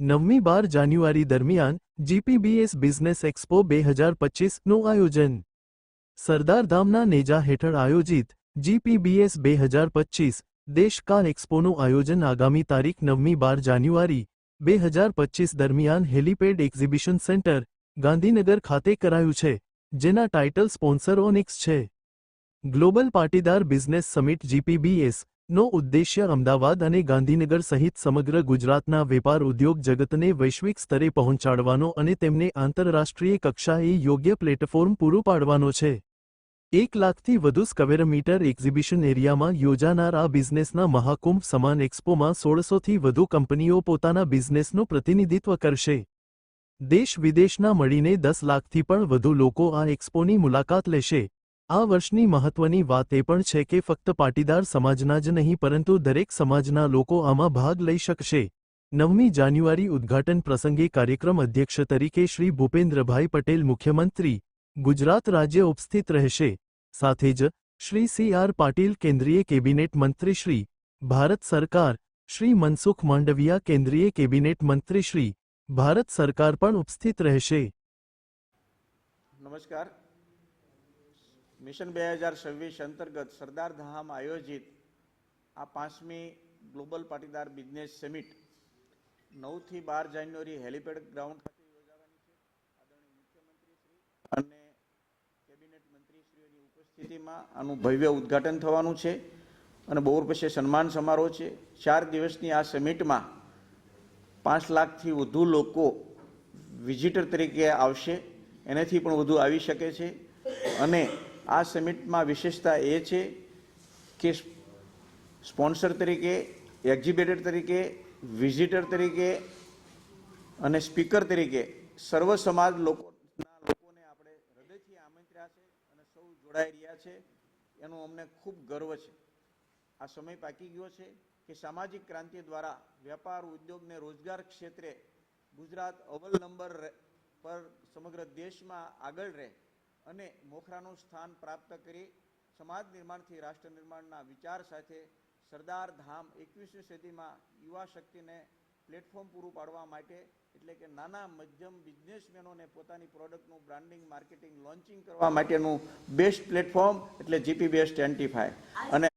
નવમી બાર જાન્યુઆરી દરમિયાન GPBS business expo બે હજાર પચીસનું આયોજન. સરદારધામના નેજા હેઠળ આયોજિત જીપીબીએસ બે હજાર પચીસ દેશકાલ એક્સપોનું આયોજન આગામી તારીખ નવમી બાર જાન્યુઆરી બે હજાર પચીસ દરમિયાન હેલીપેડ એક્ઝિબિશન સેન્ટર, ગાંધીનગર ખાતે કરાયું છે, જેના ટાઇટલ સ્પોન્સર ઓનિક્સ છે. Global Patidar business summit GPBS નો ઉદ્દેશ્ય અમદાવાદ અને ગાંધીનગર સહિત સમગ્ર ગુજરાતના વેપાર ઉદ્યોગ જગતને વૈશ્વિક સ્તરે પહોંચાડવાનો અને તેમને આંતરરાષ્ટ્રીય કક્ષાએ યોગ્ય પ્લેટફોર્મ પૂરું પાડવાનો છે. એક લાખથી વધુ સ્કવેર મીટર એક્ઝિબિશન એરિયામાં યોજાનાર આ બિઝનેસના મહાકુંભ સમાન એક્સપોમાં સોળસોથી વધુ કંપનીઓ પોતાના બિઝનેસનું પ્રતિનિધિત્વ કરશે. દેશ વિદેશના મળીને દસ લાખથી પણ વધુ લોકો આ એક્સપોની મુલાકાત લેશે. આ વર્ષની મહત્વની વાત એ પણ છે કે ફક્ત પાટીદાર સમાજના જ નહીં, પરંતુ દરેક સમાજના લોકો આમાં ભાગ લઈ શકશે. નવમી જાન્યુઆરી ઉદ્ઘાટન પ્રસંગે કાર્યક્રમ અધ્યક્ષ તરીકે શ્રી ભૂપેન્દ્રભાઈ પટેલ મુખ્યમંત્રી, ગુજરાત રાજ્ય ઉપસ્થિત રહેશે. સાથે જ શ્રી સી આર પાટીલ કેન્દ્રીય કેબિનેટ મંત્રી શ્રી, ભારત સરકાર, શ્રી મનસુખ માંડવિયા કેન્દ્રીય કેબિનેટ મંત્રી શ્રી, ભારત સરકાર પણ ઉપસ્થિત રહેશે. નમસ્કાર. મિશન બે હજાર છવ્વીસ અંતર્ગત સરદાર ધામ આયોજિત આ પાંચમી ગ્લોબલ પાટીદાર બિઝનેસ સમિટ નવથી બાર જાન્યુઆરી હેલિપેડ ગ્રાઉન્ડ ખાતે યોજાવાની છે. અને કેબિનેટ મંત્રીશ્રીઓની ઉપસ્થિતિમાં આનું ભવ્ય ઉદ્ઘાટન થવાનું છે અને બપોર પછી સન્માન સમારોહ છે. ચાર દિવસની આ સમિટમાં પાંચ લાખથી વધુ લોકો વિઝિટર તરીકે આવશે. એનાથી પણ વધુ આવી શકે છે. અને આ સમિટમાં વિશેષતા એ છે કે સ્પોન્સર તરીકે, એક્ઝિબિટર તરીકે, વિઝિટર તરીકે અને સ્પીકર તરીકે સર્વ સમાજ લોકોના લોકોને આપણે હૃદયથી આમંત્ર્યા છે અને સૌ જોડાઈ રહ્યા છે. એનું અમને ખૂબ ગર્વ છે. આ સમય પાકી ગયો છે કે સામાજિક ક્રાંતિ દ્વારા વેપાર, ઉદ્યોગ ને રોજગાર ક્ષેત્રે ગુજરાત અવ્વલ નંબર પર સમગ્ર દેશમાં આગળ રહે. અને મોખરાનું સ્થાન પ્રાપ્ત કરી સમાજ નિર્માણથી રાષ્ટ્ર નિર્માણના વિચાર સાથે સરદાર ધામ એકવીસમી સદીમાં યુવા શક્તિને પ્લેટફોર્મ પૂરું પાડવા માટે, એટલે કે નાના મધ્યમ બિઝનેસમેનોને પોતાની પ્રોડક્ટનું બ્રાન્ડિંગ માર્કેટિંગ લોન્ચિંગ કરવા માટેનું બેસ્ટ પ્લેટફોર્મ એટલે જીપી બેસ્ટ ફાઈવ અને